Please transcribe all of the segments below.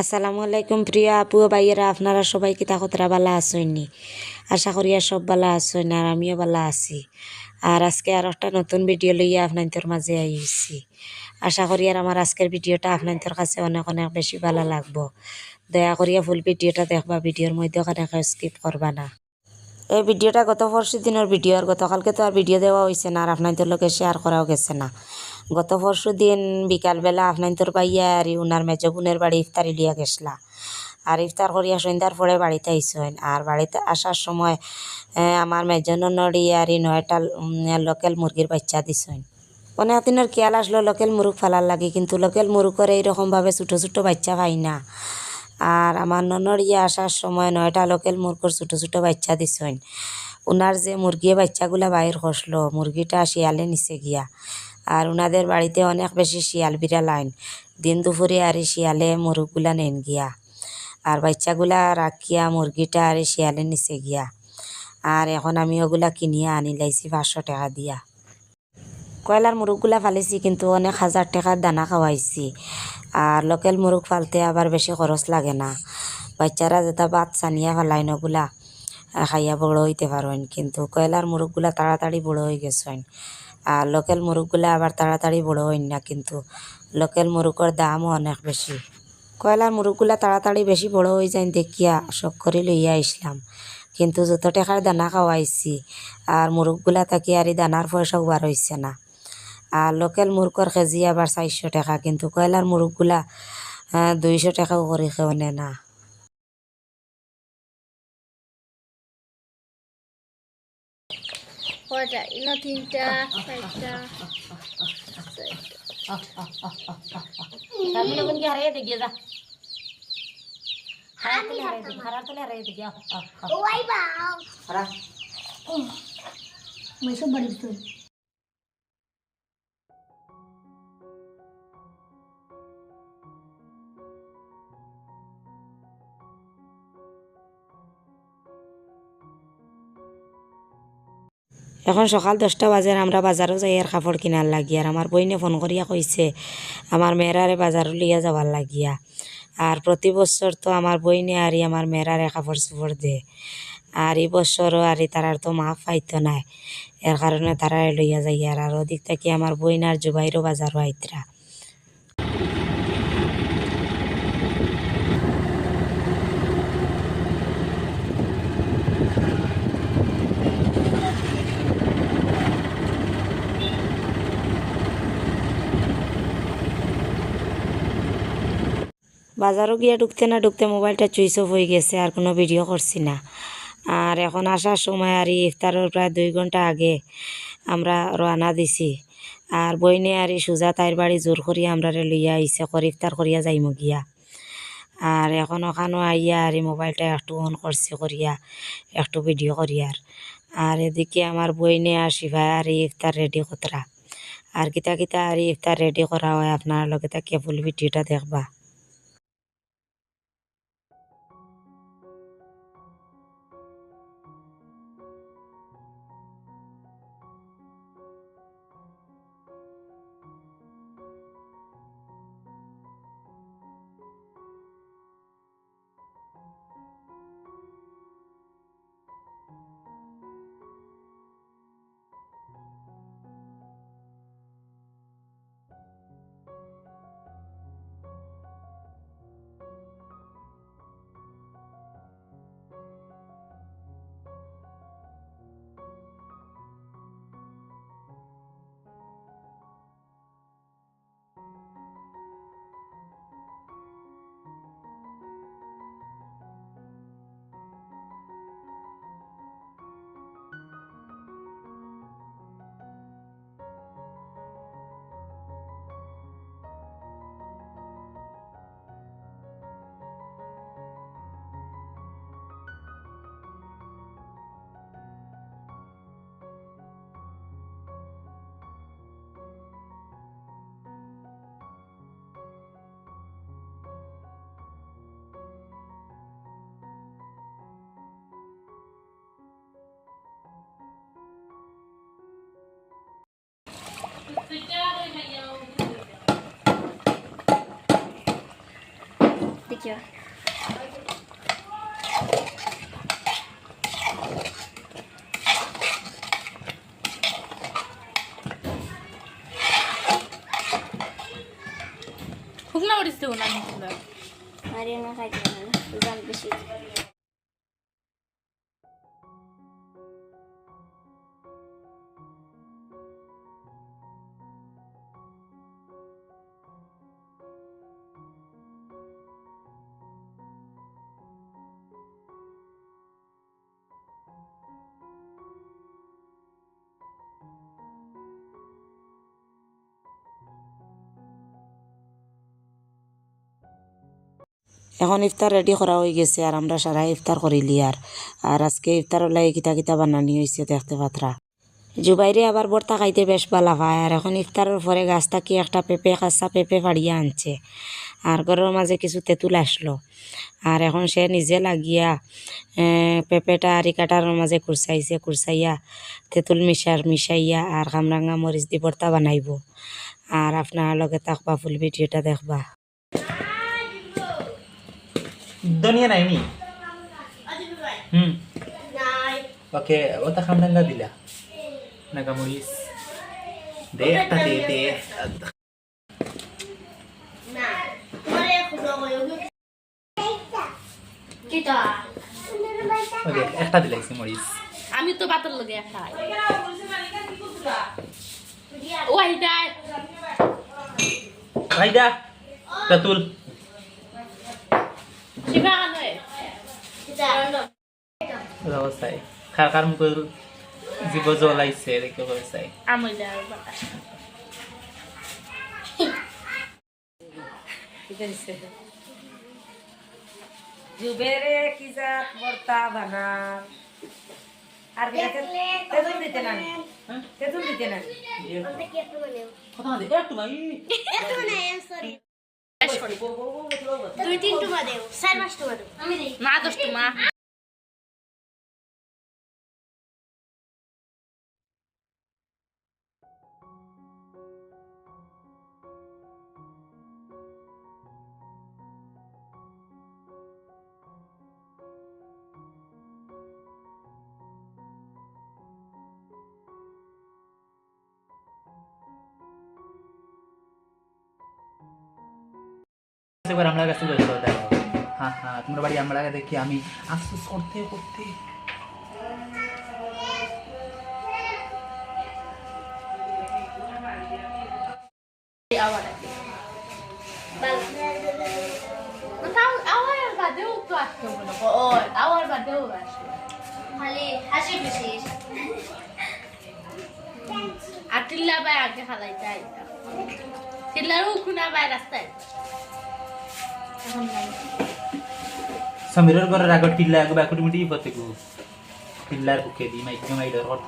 আসসালামু আলাইকুম প্রিয় আপু ভাইয়েরা, আপনারা সবাই কিতা কতরা বালা আসইনি আশা করি আর সব বালা আসইন আর আমিও বালা আছি। আর আজকে আর একটা নতুন ভিডিও লইয়া আপনাদের মাঝে আইছি। আশা করি আর আমার আজকের ভিডিওটা আপনাদের কাছে অনেক অনেক বেশি ভালো লাগবো। দয়া করিয়া ফুল ভিডিওটা দেখবা ভিডিওর মধ্যে ওখানে স্কিপ করবা না। এই ভিডিওটা গত পরশু দিনের ভিডিও আর গতকালকে তো আর ভিডিও দেওয়া হয়েছে না, আর আপনাদের লোকে শেয়ার করাও গেছে না। গত পরশু দিন বিকালবেলা আপনাদের পাইয়া আর উনার মেজ বোনের বাড়ি ইফতারি লিয়া গেছলা। আর ইফতার করিয়া সন্ধ্যার পরে বাড়িতে আইসেন আর বাড়িতে আসার সময় আমার মেজন নড়ি আর নয়টা লোকেল মুরগির বাচ্চা দিছেন অনেক দিনের খেয়াল আসলো লোকেল মুরগ ফালার লাগে, কিন্তু লোকেল মুরগের এইরকমভাবে ছোটো ছোটো বাচ্চা পাই না। আর আমার ননড়িয়া আসার সময় নয়টা লোকেল মুরগির ছোটো ছোটো বাচ্চা দিছেন ওনার যে মুরগি বাচ্চাগুলা বাইর করল মুরগিটা শিয়ালে নিচে গিয়া। আর ওনাদের বাড়িতে অনেক বেশি শিয়াল বিড়াল আইন। দিন দুপুরে আর শিয়ালে মুরগগুলা নেন গিয়া। আর বাচ্চাগুলা রাখিয়া মুরগিটা আর শিয়ালে নিচে গিয়া। আর এখন আমি ওগুলা কিনিয়া আনি, লাইছি পাঁচশো টাকা দিয়া। কয়লার মুরগগুলা ফালিছি, কিন্তু অনেক হাজার টাকার দানা খাওয়াইছি। আর লোকেল মুরগ ফালতে আবার বেশি খরচ লাগে না। বাচ্চারা যেটা বাদ সানিয়া ফালাইন ওগুলা, খাইয়া বড় হইতে পারেন কিন্তু কয়লার মুরগগুলা তাড়াতাড়ি বড় হয়ে গেছেন আর লোকেল মুরগগুলা আবার তাড়াতাড়ি বড় হইন না কিন্তু লোকেল মুরগের দামও অনেক বেশি। কয়লার মুরগগুলা তাড়াতাড়ি বেশি বড় হয়ে যায় দেখিয়া শখ করে লইয়া আসলাম। কিন্তু যত টাকার দানা খাওয়াইছি আর মুরগগুলা থাকি আর দানার পয়সাও বার হইছে না। আর লোকেল মুরগর কেজি আবার চারশো টাকা, কিন্তু কয়লার মুরগগুলা দুইশো টাকাও করে খেয়ে না। কয়টা ইনো তিনটা চারটা শারমিন এখন কি হারিয়ে দেখিয়ে যা হারার তলে হারিয়ে দেখি হারার তলে হারিয়ে দেখি ওই এখন সকাল দশটা বাজে আমরা বাজারও যাই আর কাপড় কিনার লাগি আর আমার বইনে ফোন করিয়া কইছে, আমার মেয়েরারে বাজারও লিয়া যাবার লাগিয়া। আর প্রতি বছর তো আমার বইনে আরই আমার মেয়েরারে কাপড় চোপড় দে। আর এই বছরও আর তারার তো মা পাইতো নাই। এর কারণে তারা লইয়া যাই আর আর ওদিক থেকে আমার বইন আর জুবাইরও বাজারও আইতরা। বাজারও গিয়া ঢুকতে না ঢুকতে মোবাইলটা চুইচ অফ হয়ে গেছে, আর কোনো ভিডিও করছি না। আর এখন আসার সময় আর ইফতারের প্রায় দুই ঘণ্টা আগে আমরা রওনা দিছি। আর বইনে আর সুজা তাইর বাড়ি জোর করিয়া আমরা লইয়া আইসে করে ইফতার করিয়া যাইমু গিয়া। আর এখন ওখানেও আইয়া আর মোবাইলটা একটু অন করছি করিয়া, একটু ভিডিও করিয়ার। আর এদিকে আমার বইনে আর শিভাই আর ইফতার রেডি কতরা। আর কিতা কিতা আর ইফতার রেডি করা হয়, আপনার লগে তাকে ফুল ভিডিওটা দেখবা। देखिए खूप ना आवडीच ठेवून आम्ही तुला अरे ना काय केलं तुझा बेशी এখন ইফতার রেডি করা হয়ে গেছে আর আমরা সারা ইফতার করিলি আর। আর আজকে ইফতার লাগে কিতা কিতা বানানি হয়েছে দেখতে পাত্রা। জুবাইরে আবার বর্তা খাইতে বেশ ভালো পায় আর এখন ইফতারের পরে গাছ থাকি একটা পেঁপে, কাঁচা পেঁপে ফাড়িয়া আনছে। আর ঘরের মাঝে কিছু তেঁতুল আসলো। আর এখন সে নিজে লাগিয়া পেঁপেটা আরি কাটার মাঝে কুরসাইছে, কুরসাইয়া তেঁতুল মিশার, মিশাইয়া আর কামরাঙ্গা মরিচ দি বর্তা বানাইব। আর আপনার লগে তাকবা ফুল ভিডিওটা দেখবা। দুনিয়া নাই নি হুম ওকে ওটা খামরাঙ্গা দিলা নাগামরিস দে একটা দে দে কিটা ওকে একটা দিলাইছি মরিস আমি তো বাতর লগে খাই ওইটাই ভাইদা তেতুল শিবা খার মুখ জীব জ্বলাইছে জুবেরে কি জাত বর্তা বানা আর তেঁতুল দিতে না তেঁতুল দিতে না কথা একটু দুই তিন টুমা দেব। চার পাঁচ টুমা দেব না দশ মা একবার আমরা কাছে বসে দেখো। হ্যাঁ হ্যাঁ তোমার বাড়ি আমরা দেখি, আমি আফসোস করতে করতে। আবার বাদেও তো আসতে বলো ওই আবার বাদেও আসবে। হাসি খুশি। আর টিল্লা বাই আগে খালাই যাই টিল্লারও খুনা বাই রাস্তায়। समीर गरेर आएको टिल्लाको बाकुटी मुटी बतेको टिल्लाको खेतीमा एकदम आइडर गर्छ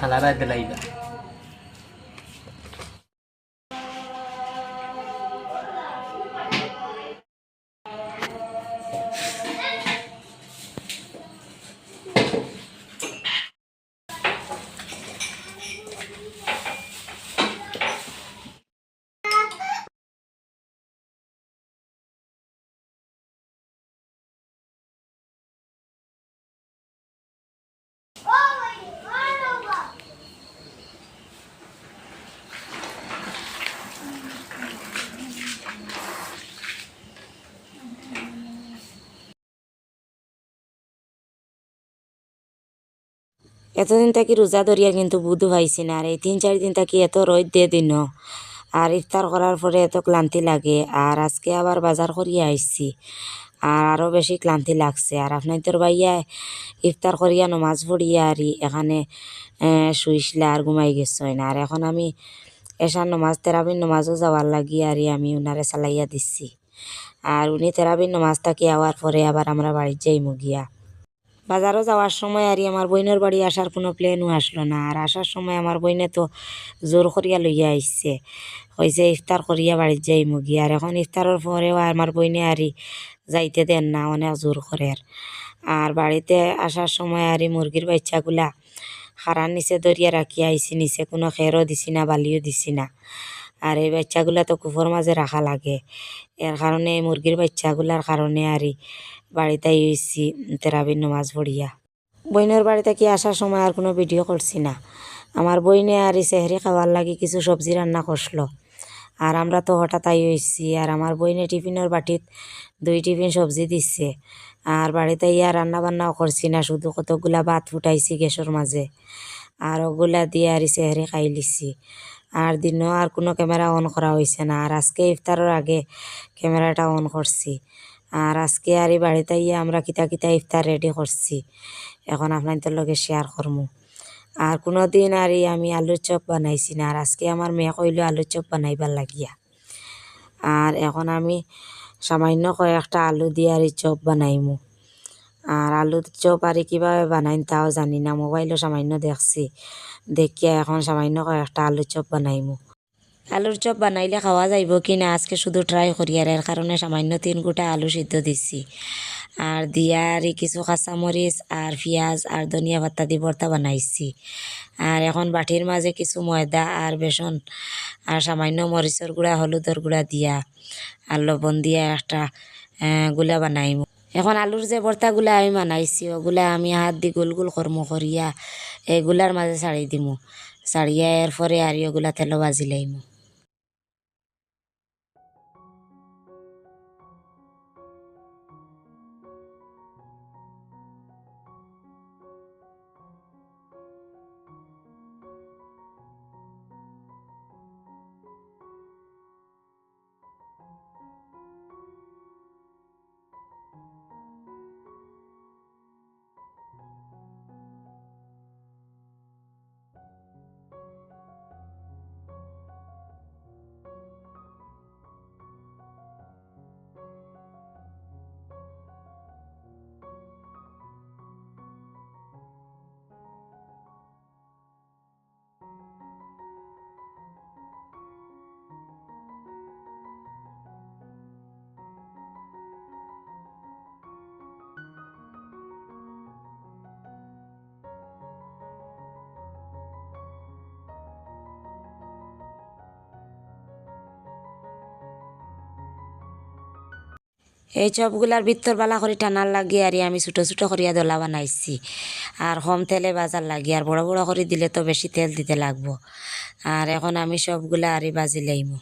खाला राख्दै लाग्दा এতদিন থাকি রোজা ধরিয়া কিন্তু বুধ পাইছি না আর এই তিন চার দিন থাকি এত রোদ দিয়ে দিন আর ইফতার করার পরে এত ক্লান্তি লাগে আর আজকে আবার বাজার করিয়া আইসি আর আরও বেশি ক্লান্তি লাগছে আর আপনার তোর ভাইয়া ইফতার করিয়া নমাজ পড়িয়া আর এখানে শুইসলে আর ঘুমাই গেছই না আর এখন আমি এসার নমাজ তেরাবির নমাজও যাওয়ার লাগি আর আমি উনারে চালাইয়া দিচ্ছি আর উনি তেরাবির নমাজ থাকি আওয়ার পরে আবার আমরা বাড়ির যাই মুগিয়া বাজারও যাওয়ার সময় আর আমার বইনের বাড়ি আসার কোনো প্লেনও আসলো না। আর আসার সময় আমার বইনে তো জোর করিয়া লইয়া আইসছে। কইছে, ইফতার করিয়া বাড়ির যাই মুগি আর এখন ইফতারের পরেও আমার বইনে আরি যাইতে দেন না, অনেক জোর করে আর। বাড়িতে আসার সময় আরি মুরগির বাচ্চাগুলা হারার নিচে দরিয়া রাখিয়া আইছি, নিচে কোনো খেরও দিছি না, বালিও দিছি না। আর এই বাচ্চাগুলা তো কুফর মাঝে রাখা লাগে। এর কারণে মুরগির বাচ্চাগুলার কারণে আরই বাড়িতে হয়েছি তেরাবির নমাজ পড়িয়া। বইনের বাড়িতে কি আসার সময় আর কোনো ভিডিও করছি না। আমার বইনে আর সেহরি খাওয়ার লাগি কিছু সবজি রান্না করছিল আর আমরা তো হঠাৎ আই হয়েছি আর আমার বইনে টিফিনের বাটিত দুই টিফিন সবজি দিচ্ছে আর বাড়িতে ইয়া রান্না বান্নাও করছি না, শুধু কতগুলা ভাত ফুটাইছি গ্যাসের মাঝে। আর ওগুলা দিয়ে আর সেহরি খাই লিছি। আর দিনও আর কোনো ক্যামেরা অন করা হয়েছে না। আর আজকে ইফতারের আগে ক্যামেরাটা অন করছি। আর আজকে আর এই বাড়িতে ইয়ে আমরা কিতা কিতা ইফতার রেডি করছি। এখন আপনাদের লগে শেয়ার করমু। আর কোনো দিন আর আমি আলুর চপ বানাইছি না। আর আজকে আমার মেয়ে কইলো আলুর চপ বানাইবার লাগিয়া। আর এখন আমি সামান্য কয়েকটা আলু দিয়ে আর চপ বানাইমু। আর আলুর চপ আর কীভাবে বানাইন তাও জানি না, মোবাইলও সামান্য দেখছি। দেখিয়া এখন সামান্য কয়েকটা আলুর চপ বানাইমু। আলুর চপ বানাইলে খাওয়া যাইব কি না, আজকে শুধু ট্রাই করি আর এর কারণে সামান্য তিন গোটা আলু সিদ্ধ দিছি। আর দিয়া কিছু কাঁচামরিচ আর পেঁয়াজ আর ধনিয়া পাতা দিয়ে ভর্তা বানাইছি। আর এখন বাটির মাঝে কিছু ময়দা আর বেসন আর সামান্য মরিচের গুঁড়া, হলুদের গুঁড়া দিয়া আর লবণ দিয়া একটা গুলা বানাইমু। এখন আলুর যে ভর্তাগুলা আমি বানাইছি ওগুলা আমি হাত দি গোল গোল কর্ম করিয়া এগুলার মাঝে ছাড়ি দিমু। ছাড়িয়া এরপরে আর ওগুলা তেল ভাজি লাইমু। এই চপগুলার ভিতর বালা করে টানার লাগিয়ে আর আমি ছোটো ছোটো করিয়া দলা বানাইছি। আর কম তেলে বাজার লাগি আর বড় বড় করে দিলে তো বেশি তেল দিতে লাগবো। আর এখন আমি সবগুলা আরই বাজি লাইমু।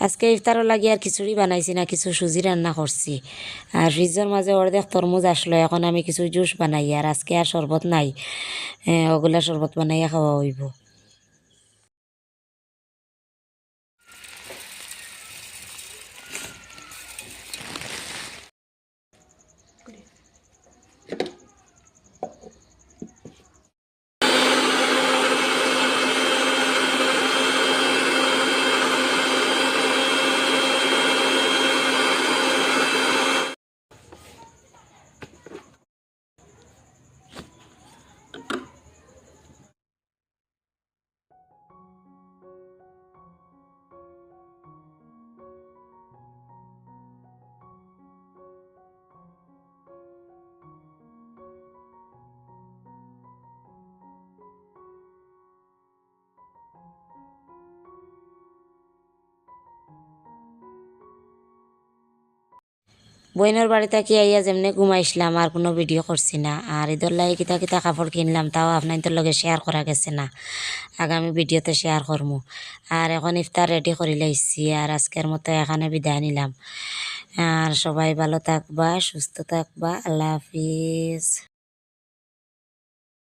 আজকে ইফতারও লাগি আর খিচুড়ি বানাইছি না, কিছু সুজি রান্না করছি আর ফ্রিজের মাঝে অর্ধেক তরমুজ আসলো এখন আমি কিছু জুস বানাই আর আজকে আর শরবত নাই। ওগুলা শরবত বানাইয়া খাওয়া হইব বইনের বাড়িতে কি আইয়া যেমনি ঘুমাইছিলাম, আর কোনো ভিডিও করছি না। আর ঈদের লাগে কিতা কিতা কাপড় কিনলাম, তাও আপনাদের লগে শেয়ার করা গেছে না। আগামী ভিডিওতে শেয়ার করব আর এখন ইফতার রেডি করে লাইছি, আর আজকের মতো এখানে বিদায় নিলাম। আর সবাই ভালো থাকবা, সুস্থ থাকবা, আল্লাহ হাফিজ।